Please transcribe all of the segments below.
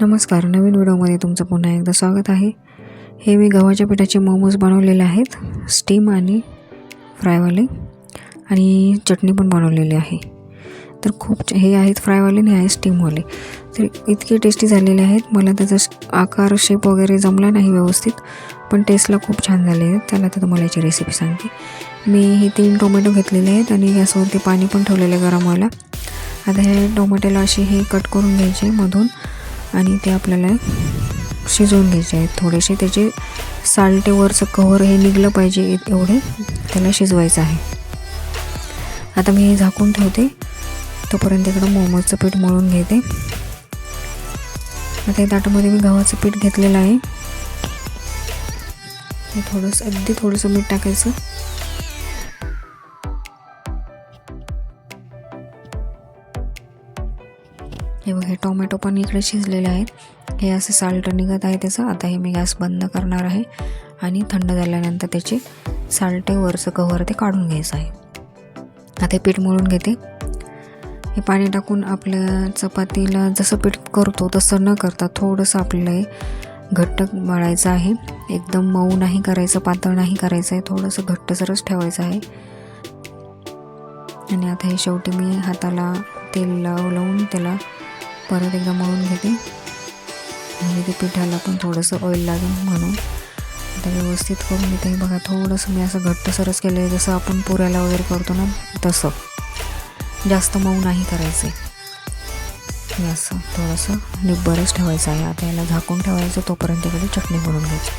नमस्कार नवीन व्हिडिओमध्ये तुमचं पुन्हा एकदा स्वागत आहे. हे मी गव्हाच्या पिठाचे मोमोज बनवलेले आहेत स्टीम आणि फ्रायवाले आणि चटणी पण बनवलेली आहे. तर खूप हे आहेत फ्रायवाले आणि आहे स्टीमवाले तर इतके टेस्टी झालेले आहेत मला त्याचा आकार शेप वगैरे जमला नाही व्यवस्थित पण टेस्टला खूप छान झाले आहेत. त्याला आता तुम्हाला याची रेसिपी सांगते. मी हे तीन टोमॅटो घेतलेले आहेत आणि गॅसवरती पाणी पण ठेवलेलं आहे गरम व्हायला. आता हे टोमॅटोला असे हे कट करून घ्यायचे मधून. आणि ते आपल्याला शिजवून घ्यायचे आहेत. थोडेसे त्याचे साल्टेवरचं कव्हर हे निघलं पाहिजे एवढे त्याला शिजवायचं आहे. आता मी हे झाकून ठेवते. तोपर्यंत इकडं मोमोजचं पीठ मळून घेते. आता या ताटामध्ये मी गव्हाचं पीठ घेतलेलं आहे. थोडंसं अगदी थोडंसं मीठ टाकायचं. हे बघा हे टोमॅटो पण इकडे शिजलेले आहेत. हे असे साल्ट निघत आहे त्याचं. आता हे मी गॅस बंद करणार आहे. आणि थंड झाल्यानंतर त्याचे साल्टे वरचं कव्हर ते काढून घ्यायचं आहे. आता हे पीठ मळून घेते. हे पाणी टाकून आपल्या चपातीला जसं पीठ करतो तसं न करता थोडंसं आपल्याला हे घट्ट मळायचं आहे. एकदम मऊ नाही करायचं पातळ नाही करायचं आहे. थोडंसं घट्टसरच ठेवायचं आहे. आणि आता हे शेवटी मी हाताला तेल लाव लावून त्याला परत एकदा मळून घेते. म्हणजे ते पिठाला पण थोडंसं ऑइल लागेल म्हणून. आता व्यवस्थित करून घेते. हे बघा थोडंसं मी असं घट्टसरच केलं आहे जसं आपण पुऱ्याला वगैरे करतो ना तसं. जास्त मऊ नाही करायचं. आहे हे असं थोडंसं निब्बरच ठेवायचं आहे. आता याला झाकून ठेवायचं तोपर्यंत इकडे चटणी बनवून घ्यायची.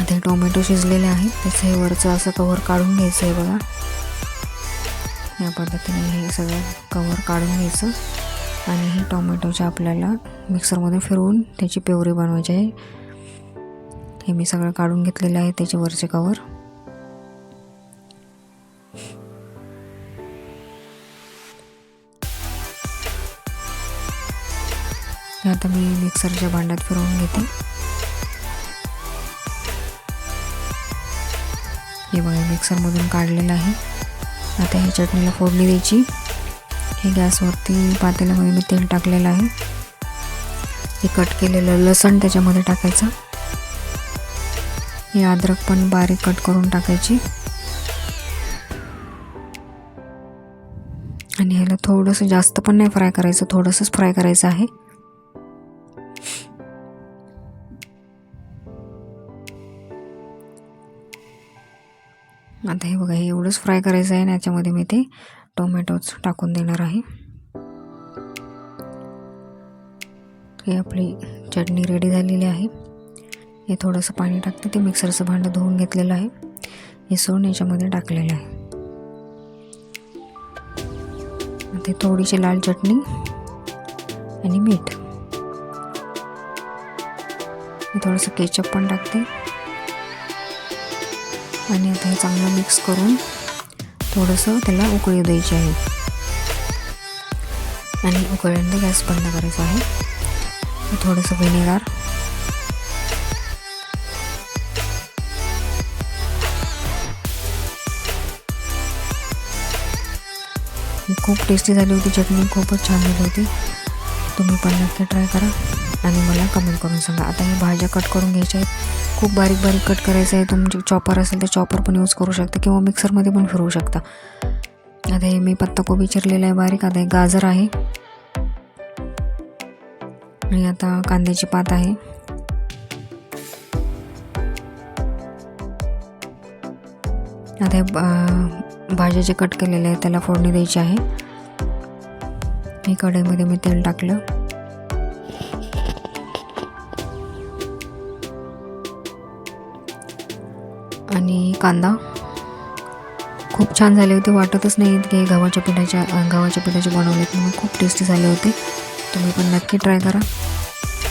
आता हे टोमॅटो शिजलेले आहेत. त्याचं हे वरचं असं कवर काढून घ्यायचं आहे बघा. या पद्धतीने हे सगळं कवर काढून घ्यायचं. आणि हे टोमॅटोचे आपल्याला मिक्सरमध्ये फिरवून त्याची प्युरी बनवायची आहे. हे मी सगळं काढून घेतलेलं आहे त्याचे वरचे कवर. हे आता मी मिक्सरच्या भांड्यात फिरवून घेते. हे बघा मिक्सरमधून काढलेलं आहे. आता ही चटणीला फोडणी द्यायची. हे गॅसवरती पातेल्यामध्ये मी तेल टाकलेलं आहे. हे कट केलेलं लसण त्याच्यामध्ये टाकायचं. हे अद्रक पण बारीक कट करून टाकायची. आणि ह्याला थोडंसं जास्त पण नाही फ्राय करायचं थोडंसंच फ्राय करायचं आहे. आता हे बघा हे एवढंच फ्राय करायचं आहे आणि याच्यामध्ये मी ते टोमॅटोज टाकून देणार आहे. हे आपली चटणी रेडी झालेली आहे. हे थोडंसं पाणी टाकते. ते मिक्सरचं भांडं धुवून घेतलेलं आहे. हे सोन याच्यामध्ये टाकलेलं आहे. ते थोडीशी लाल चटणी आणि मीठ. मी थोडंसं केचप पण टाकते. आणि आता हे चांगलं मिक्स करून थोडंसं त्याला उकळी द्यायची आहे. आणि उकळल्यानंतर गॅस बंद करायचा आहे. थोडंसं व्हिनेगार. खूप टेस्टी झाली होती चटणी खूपच छान झाली होती. तुम्ही पण नक्की ट्राय करा. आणि मला कमेंट करून सांगा. आता हे भाज्या कट करून घ्यायच्या आहेत. खूप बारीक बारीक कट करायचं आहे. तुमचे चॉपर असेल तर चॉपर पण यूज करू शकता किंवा मिक्सरमध्ये पण फिरवू शकता. आता हे मी पत्ताकोबी चिरलेलं आहे बारीक. आता हे गाजर आहे. आणि आता कांद्याची पात आहे. आता हे बा- भाज्या जे कट केलेले आहे त्याला फोडणी द्यायची आहे. मी कढईमध्ये मी तेल टाकलं. आणि कांदा. खूप छान झाले होते. वाटतच नाही की गव्हाच्या पिठाच्या गव्हाच्या पिठाचे बनवलेत म्हणून खूप टेस्टी झाले होते. तुम्ही पण नक्की ट्राय करा.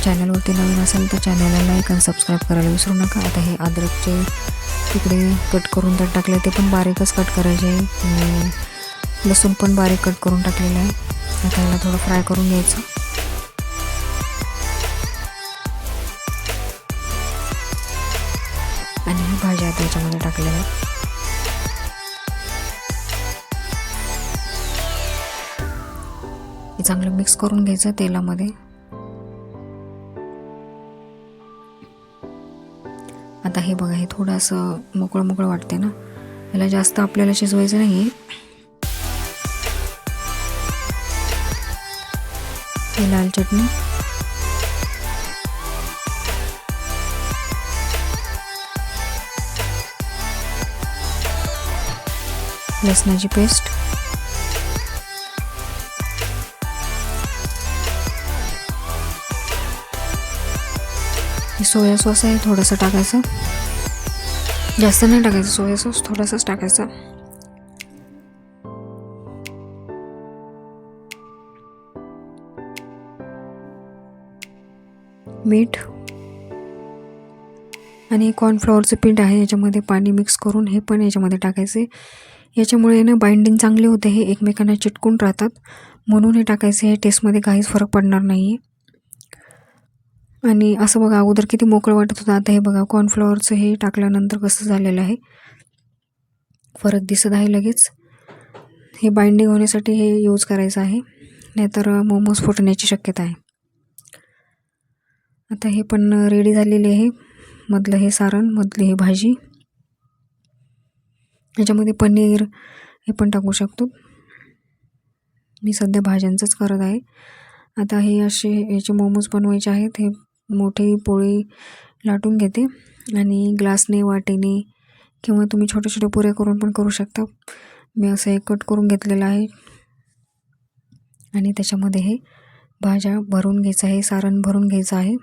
चॅनलवरती नवीन असेल तर चॅनलला लाईक आणि सबस्क्राईब करायला विसरू नका. आता हे अद्रकचे तिकडे कट करून त्यात टाकले ते पण बारीकच कट करायचे. लसूण पण बारीक कट करून टाकलेलं आहे. आता याला थोडं फ्राय करून घ्यायचं. आपण याच्यामध्ये टाकलेलं आहे. हे चांगलं मिक्स करून घ्यायचं तेलामध्ये. आता हे बघा हे थोडंसं मोकळं मोकळं वाटते ना. याला जास्त आपल्याला शिजवायचं नाही हे लाल चटणी. लसणाची पेस्ट. सोया सॉस आहे थोडंसं टाकायचं. जास्त नाही टाकायचं सोया सॉस थोडासाच टाकायचं. मीठ. आणि कॉर्नफ्लॉवरचं पीठ आहे याच्यामध्ये पाणी मिक्स करून हे पण याच्यामध्ये टाकायचे. याच्यामुळे ना बाइंडिंग चांगले होते हे एकमेकांना चिटकून राहतात. म्हणून हे टाकायचे हे टेस्टमध्ये काहीच फरक पडणार नाही आहे आणि असं बघा अगोदर किती मोकळं वाटत होतं आता हे बघा कॉर्नफ्लॉवरचं हे टाकल्यानंतर कसं झालेलं आहे. फरक दिसत आहे लगेच. हे बाइंडिंग होण्यासाठी हे यूज करायचं आहे नाहीतर मोमोज फुटण्याची शक्यता आहे. आता हे पण रेडी झालेले आहे. मधलं हे सारण मधली हे भाजी. याच्यामध्ये पनीर हे पण टाकू शकतो. मी सध्या भाज्यांचंच करत आहे. आता हे असे याचे मोमोज बनवायचे आहेत. हे मोठी पोळी लाटून घेते आणि ग्लासने वाटेने किंवा तुम्ही छोटे छोटे पुऱ्या करून पण करू शकता. मी असं एक कट करून घेतलेलं आहे. आणि त्याच्यामध्ये हे भाज्या भरून घ्यायचं आहे सारण भरून घ्यायचं आहे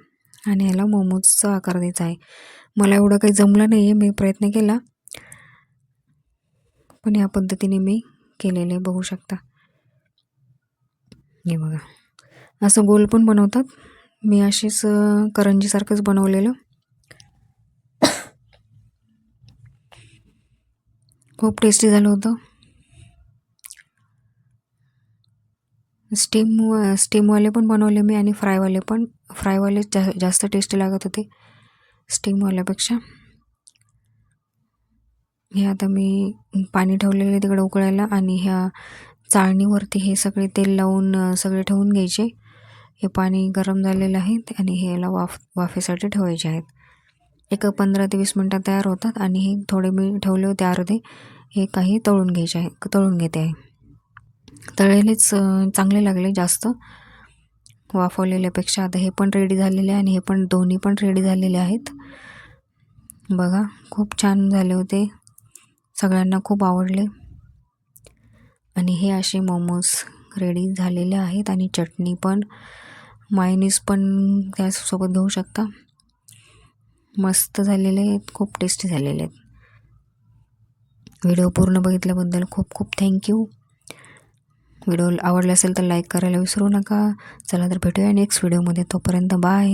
आणि याला मोमोजचा आकार द्यायचा आहे. मला एवढं काही जमलं नाही आहे मी प्रयत्न केला. पण या पद्धतीने मी केलेले बघू शकता. हे बघा. असं गोल पण बनवतात. मी अशीच करंजीसारखंच बनवलेलं. खूप टेस्टी झालं होतं. स्टीम स्टीमवाले पण बनवले मी आणि फ्रायवाले पण. फ्रायवाले जा जास्त टेस्टी लागत होते. स्टीमवाल्यापेक्षा हे आता मी पाणी ठेवलेले तिकडे उकळायला आणि ह्या चाळणीवरती हे सगळे तेल लावून सगळे ठेवून घ्यायचे. हे पाणी गरम झालेलं आहे आणि हे याला वाफ वाफेसाठी ठेवायचे आहेत. एक पंधरा ते वीस मिनटात तयार होतात आणि हे थोडे मी ठेवले होते अर्धे. हे काही तळून घ्यायचे आहे तळून घेते आहे. तळलेलेच चांगले लागले जास्त. वाफवलेल्यापेक्षा आता हे पण रेडी झालेले आहे आणि हे पण दोन्ही पण रेडी झालेले आहेत. बघा खूप छान झाले होते. सगळ्यांना खूप आवडले. आणि हे असे मोमोज रेडी झालेले आहेत आणि चटणी पण मायनीस पण त्यासोबत घेऊ शकता. मस्त झालेले आहेत खूप टेस्टी झालेले आहेत. व्हिडिओ पूर्ण बघितल्याबद्दल खूप खूप थँक्यू व्हिडिओ आवडला असेल तर लाईक करायला विसरू नका. चला तर भेटूया नेक्स्ट व्हिडिओमध्ये तोपर्यंत बाय